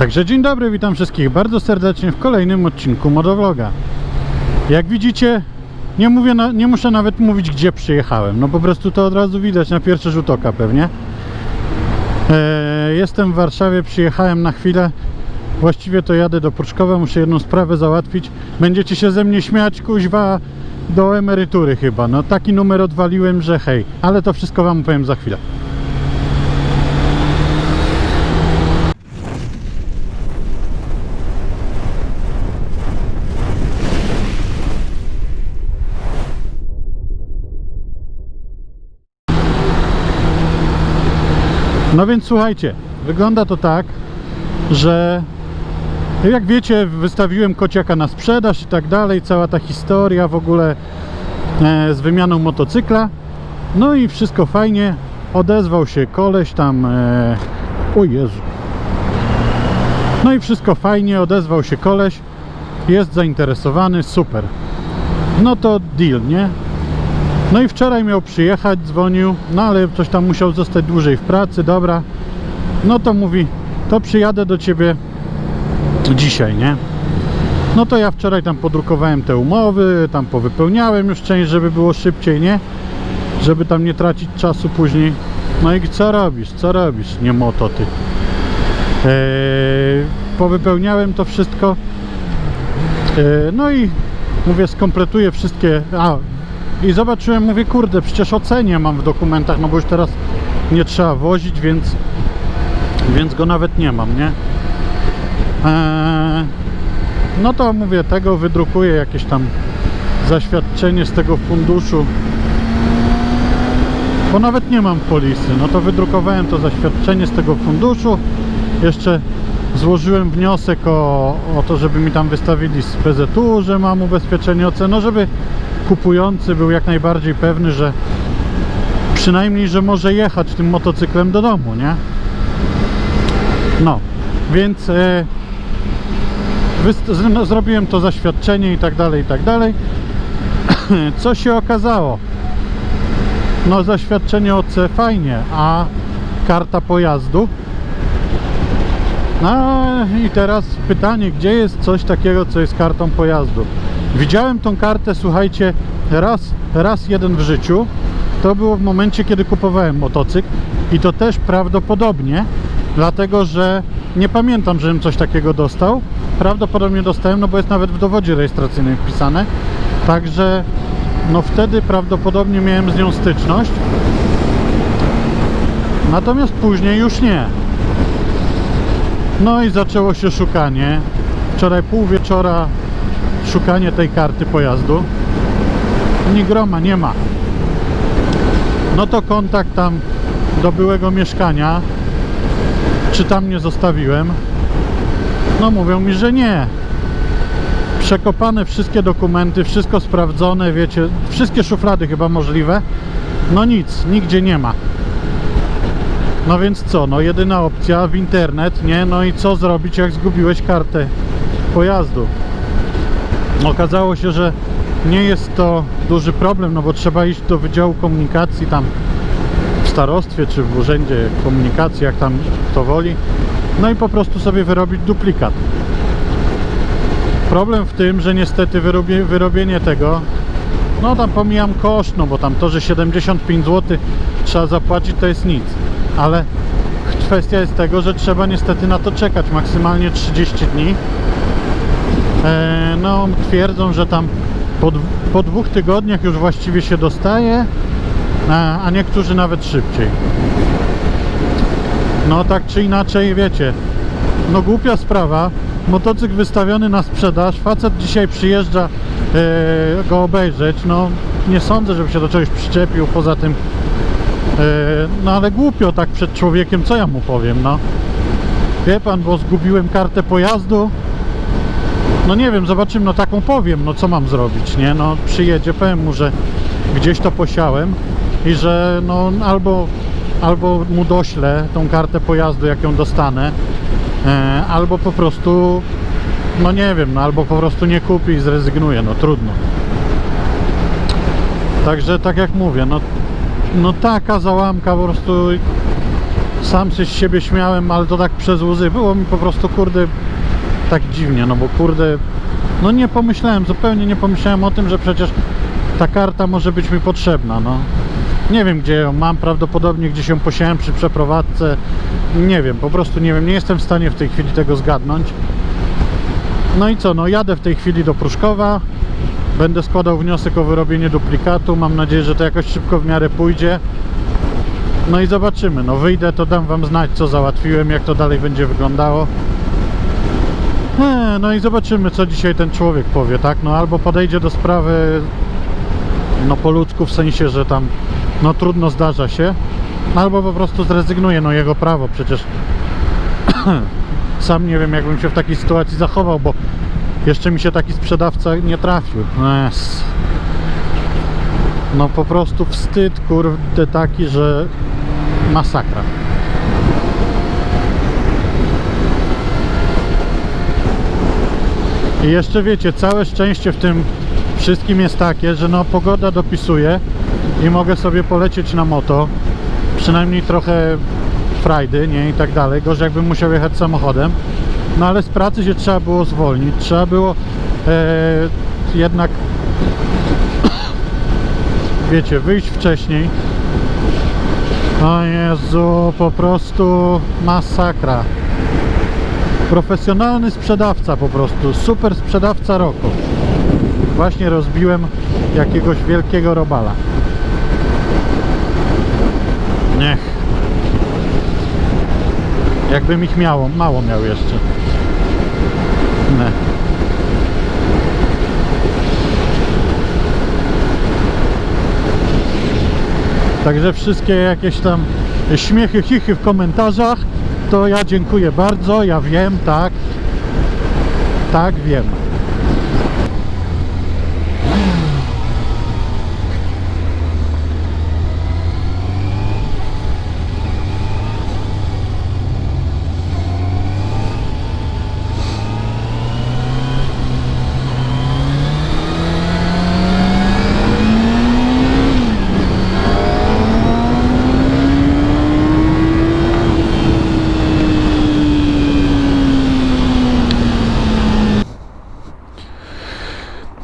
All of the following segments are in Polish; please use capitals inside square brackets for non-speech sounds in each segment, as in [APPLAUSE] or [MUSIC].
Także dzień dobry, witam wszystkich bardzo serdecznie w kolejnym odcinku Modovloga. Jak widzicie, nie, mówię na, nie muszę nawet mówić gdzie przyjechałem, no po prostu to od razu widać na pierwszy rzut oka pewnie. E, jestem w Warszawie, przyjechałem na chwilę, właściwie to jadę do Pruszkowa, muszę jedną sprawę załatwić. Będziecie się ze mnie śmiać, kuźwa, do emerytury chyba. No taki numer odwaliłem, że hej, ale to wszystko wam powiem za chwilę. No więc słuchajcie, wygląda to tak, że jak wiecie, wystawiłem kociaka na sprzedaż i tak dalej, cała ta historia w ogóle e, z wymianą motocykla. No i wszystko fajnie. Odezwał się koleś tam. E, o Jezu. No i wszystko fajnie, odezwał się koleś. Jest zainteresowany, super. No to deal, nie? No i wczoraj miał przyjechać, dzwonił, no ale coś tam musiał zostać dłużej w pracy, dobra. No to mówi, to przyjadę do ciebie dzisiaj, nie? No to ja wczoraj tam podrukowałem te umowy, tam powypełniałem już część, żeby było szybciej, nie? Żeby tam nie tracić czasu później. No i co robisz, co robisz, nie moto ty? Eee, powypełniałem to wszystko. Eee, no i mówię, skompletuję wszystkie. A, i zobaczyłem, mówię, kurde, przecież ocenię mam w dokumentach, no bo już teraz nie trzeba wozić, więc, więc go nawet nie mam, nie? Eee, no to mówię, tego wydrukuję jakieś tam zaświadczenie z tego funduszu. Bo nawet nie mam polisy. No to wydrukowałem to zaświadczenie z tego funduszu. Jeszcze złożyłem wniosek o, o to, żeby mi tam wystawili z PZU, że mam ubezpieczenie OC, no żeby kupujący był jak najbardziej pewny, że przynajmniej, że może jechać tym motocyklem do domu, nie? No, więc no, zrobiłem to zaświadczenie i tak dalej, i tak dalej. [COUGHS] Co się okazało? No, zaświadczenie OC fajnie, a karta pojazdu? No i teraz pytanie, gdzie jest coś takiego, co jest kartą pojazdu? Widziałem tą kartę, słuchajcie, raz, raz jeden w życiu. To było w momencie, kiedy kupowałem motocykl i to też prawdopodobnie, dlatego że nie pamiętam, żebym coś takiego dostał. Prawdopodobnie dostałem, no bo jest nawet w dowodzie rejestracyjnym wpisane. Także no wtedy prawdopodobnie miałem z nią styczność. Natomiast później już nie. No i zaczęło się szukanie. Wczoraj pół wieczora szukanie tej karty pojazdu. Ni groma nie ma. No to kontakt tam do byłego mieszkania. Czy tam nie zostawiłem? No mówią mi, że nie. Przekopane wszystkie dokumenty, wszystko sprawdzone, wiecie, wszystkie szuflady chyba możliwe. No nic, nigdzie nie ma. No więc co, no jedyna opcja w internet, nie? No i co zrobić, jak zgubiłeś kartę pojazdu? Okazało się, że nie jest to duży problem, no bo trzeba iść do Wydziału Komunikacji tam w starostwie czy w Urzędzie Komunikacji, jak tam kto woli. No i po prostu sobie wyrobić duplikat. Problem w tym, że niestety wyrobie, wyrobienie tego, no tam pomijam koszt, no bo tam to, że 75 zł trzeba zapłacić, to jest nic. Ale kwestia jest tego, że trzeba niestety na to czekać maksymalnie 30 dni. E, no twierdzą, że tam po, po dwóch tygodniach już właściwie się dostaje, a, a niektórzy nawet szybciej. No tak czy inaczej, wiecie, no głupia sprawa, motocykl wystawiony na sprzedaż, facet dzisiaj przyjeżdża e, go obejrzeć, no nie sądzę, żeby się do czegoś przyczepił, poza tym e, no ale głupio tak przed człowiekiem, co ja mu powiem, no. Wie pan, bo zgubiłem kartę pojazdu no nie wiem, zobaczymy, no taką powiem, no co mam zrobić, nie? No przyjedzie, powiem mu, że gdzieś to posiałem i że no albo, albo mu doślę tą kartę pojazdu, jak ją dostanę, e, albo po prostu, no nie wiem, no albo po prostu nie kupi i zrezygnuje, no trudno. Także tak jak mówię, no, no taka załamka po prostu sam się z siebie śmiałem, ale to tak przez łzy. Było mi po prostu, kurde, tak dziwnie, no bo kurde, no nie pomyślałem, zupełnie nie pomyślałem o tym, że przecież ta karta może być mi potrzebna, no. Nie wiem gdzie ją mam, prawdopodobnie gdzieś ją posiałem przy przeprowadzce. Nie wiem, po prostu nie wiem, nie jestem w stanie w tej chwili tego zgadnąć. No i co, no jadę w tej chwili do Pruszkowa. Będę składał wniosek o wyrobienie duplikatu. Mam nadzieję, że to jakoś szybko w miarę pójdzie. No i zobaczymy. No wyjdę, to dam wam znać, co załatwiłem, jak to dalej będzie wyglądało. No i zobaczymy, co dzisiaj ten człowiek powie, tak? No albo podejdzie do sprawy no po ludzku, w sensie, że tam no trudno zdarza się, albo po prostu zrezygnuje, no jego prawo, przecież [CLEARS THROAT] sam nie wiem, jakbym się w takiej sytuacji zachował, bo jeszcze mi się taki sprzedawca nie trafił. Es. No po prostu wstyd, kurde, taki, że masakra. I jeszcze wiecie, całe szczęście w tym wszystkim jest takie, że no pogoda dopisuje i mogę sobie polecieć na moto. Przynajmniej trochę frajdy, nie i tak dalej. Gorzej jakbym musiał jechać samochodem. No ale z pracy się trzeba było zwolnić. Trzeba było e, jednak [COUGHS] wiecie, wyjść wcześniej. O Jezu, po prostu masakra. Profesjonalny sprzedawca po prostu, super sprzedawca roku. Właśnie rozbiłem jakiegoś wielkiego robala. Niech. Jakbym ich miało, mało miał jeszcze. Także wszystkie jakieś tam śmiechy, chichy w komentarzach, to ja dziękuję bardzo, ja wiem, tak. Tak, wiem.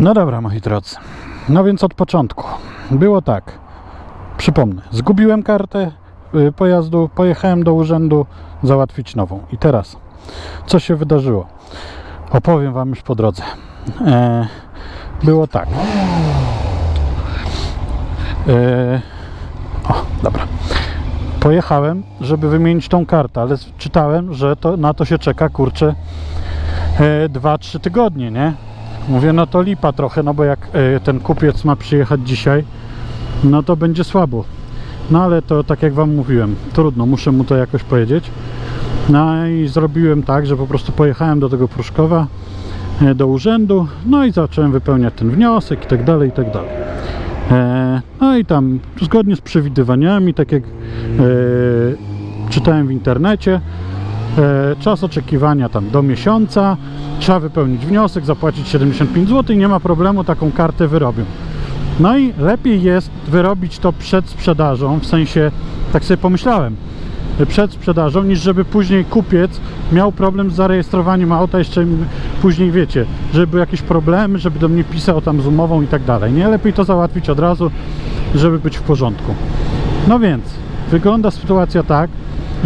No dobra, moi drodzy. No więc od początku. Było tak. Przypomnę, zgubiłem kartę y, pojazdu, pojechałem do urzędu załatwić nową. I teraz, co się wydarzyło? Opowiem Wam już po drodze. E, było tak. E, o, dobra. Pojechałem, żeby wymienić tą kartę, ale czytałem, że to, na to się czeka, kurczę, 2-3 tygodnie, nie? Mówię, no to lipa trochę, no bo jak e, ten kupiec ma przyjechać dzisiaj, no to będzie słabo. No ale to tak jak Wam mówiłem, trudno, muszę mu to jakoś powiedzieć. No i zrobiłem tak, że po prostu pojechałem do tego Pruszkowa, e, do urzędu, no i zacząłem wypełniać ten wniosek i tak dalej, i tak dalej. E, No i tam zgodnie z przewidywaniami, tak jak e, czytałem w internecie, E, Czas oczekiwania tam do miesiąca. Trzeba wypełnić wniosek, zapłacić 75 zł i nie ma problemu, taką kartę wyrobią. No i lepiej jest wyrobić to przed sprzedażą, w sensie, tak sobie pomyślałem, przed sprzedażą, niż żeby później kupiec miał problem z zarejestrowaniem auta, jeszcze później wiecie, żeby były jakieś problemy, żeby do mnie pisał tam z umową i tak dalej. Nie lepiej to załatwić od razu, żeby być w porządku. No więc, wygląda sytuacja tak,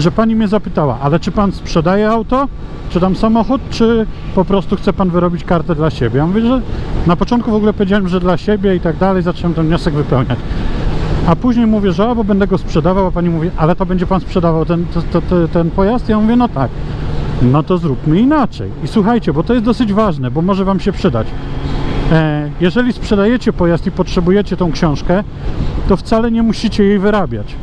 że pani mnie zapytała, ale czy pan sprzedaje auto, czy tam samochód, czy po prostu chce pan wyrobić kartę dla siebie? Ja mówię, że na początku w ogóle powiedziałem, że dla siebie i tak dalej, zacząłem ten wniosek wypełniać. A później mówię, że albo będę go sprzedawał, a pani mówi, ale to będzie pan sprzedawał ten, to, to, ten pojazd? Ja mówię, no tak. No to zróbmy inaczej. I słuchajcie, bo to jest dosyć ważne, bo może wam się przydać. E, jeżeli sprzedajecie pojazd i potrzebujecie tą książkę, to wcale nie musicie jej wyrabiać.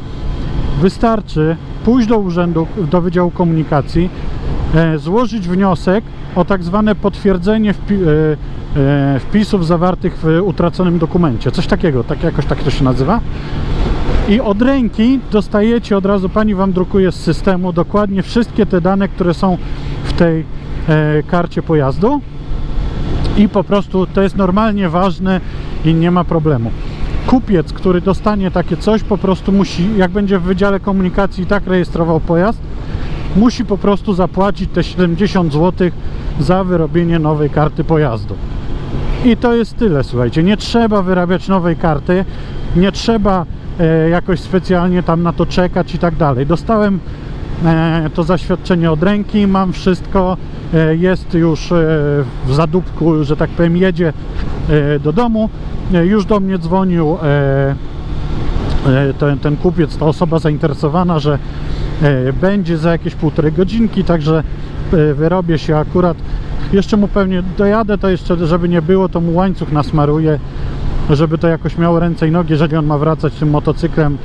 Wystarczy pójść do urzędu, do Wydziału Komunikacji, e, złożyć wniosek o tak zwane potwierdzenie e, e, wpisów zawartych w utraconym dokumencie. Coś takiego, tak jakoś tak to się nazywa. I od ręki dostajecie, od razu pani wam drukuje z systemu dokładnie wszystkie te dane, które są w tej karcie pojazdu. I po prostu to jest normalnie ważne i nie ma problemu. Kupiec, który dostanie takie coś, po prostu musi, jak będzie w Wydziale Komunikacji i tak rejestrował pojazd, musi po prostu zapłacić te 70 zł za wyrobienie nowej karty pojazdu. I to jest tyle, słuchajcie. Nie trzeba wyrabiać nowej karty, nie trzeba e, jakoś specjalnie tam na to czekać i tak dalej. Dostałem e, to zaświadczenie od ręki, mam wszystko, e, jest już e, w zadupku, że tak powiem, jedzie do domu. E, już do mnie dzwonił e, e, ten, ten kupiec, ta osoba zainteresowana, że e, będzie za jakieś półtorej godzinki, także e, wyrobię się akurat. Jeszcze mu pewnie dojadę, to jeszcze, żeby nie było, to mu łańcuch nasmaruję, żeby to jakoś miało ręce i nogi, jeżeli on ma wracać tym motocyklem,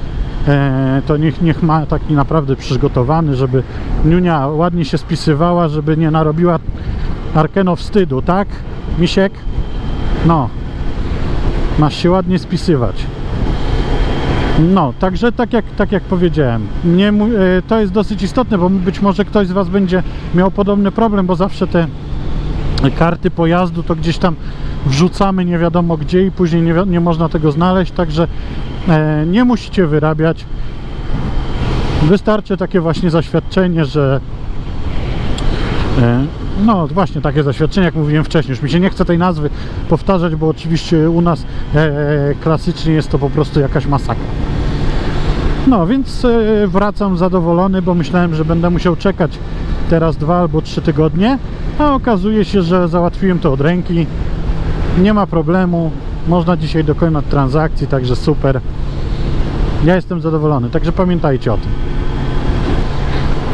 e, to niech, niech ma taki naprawdę przygotowany, żeby Niunia ładnie się spisywała, żeby nie narobiła Arkeno wstydu, tak? Misiek? No, masz się ładnie spisywać. No, także tak jak, tak jak powiedziałem, nie, mu- e, to jest dosyć istotne, bo być może ktoś z Was będzie miał podobny problem, bo zawsze te karty pojazdu to gdzieś tam wrzucamy nie wiadomo gdzie i później nie, nie można tego znaleźć, także e, nie musicie wyrabiać. Wystarczy takie właśnie zaświadczenie, że E, No właśnie takie zaświadczenie, jak mówiłem wcześniej. Już mi się nie chce tej nazwy powtarzać, bo oczywiście u nas e, klasycznie jest to po prostu jakaś masakra. No więc e, wracam zadowolony, bo myślałem, że będę musiał czekać teraz dwa albo trzy tygodnie, a okazuje się, że załatwiłem to od ręki. Nie ma problemu. Można dzisiaj dokonać transakcji, także super. Ja jestem zadowolony, także pamiętajcie o tym.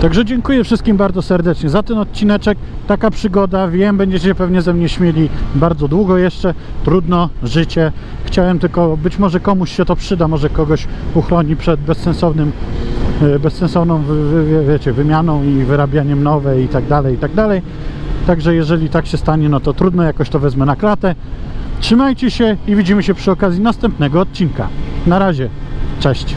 Także dziękuję wszystkim bardzo serdecznie za ten odcineczek. Taka przygoda, wiem, będziecie pewnie ze mnie śmieli bardzo długo jeszcze. Trudno, życie. Chciałem tylko, być może komuś się to przyda, może kogoś uchroni przed bezsensownym, e, bezsensowną, wy- wiecie, wymianą i wyrabianiem nowej i tak dalej, i tak dalej. Także jeżeli tak się stanie, no to trudno, jakoś to wezmę na klatę. Trzymajcie się i widzimy się przy okazji następnego odcinka. Na razie, cześć.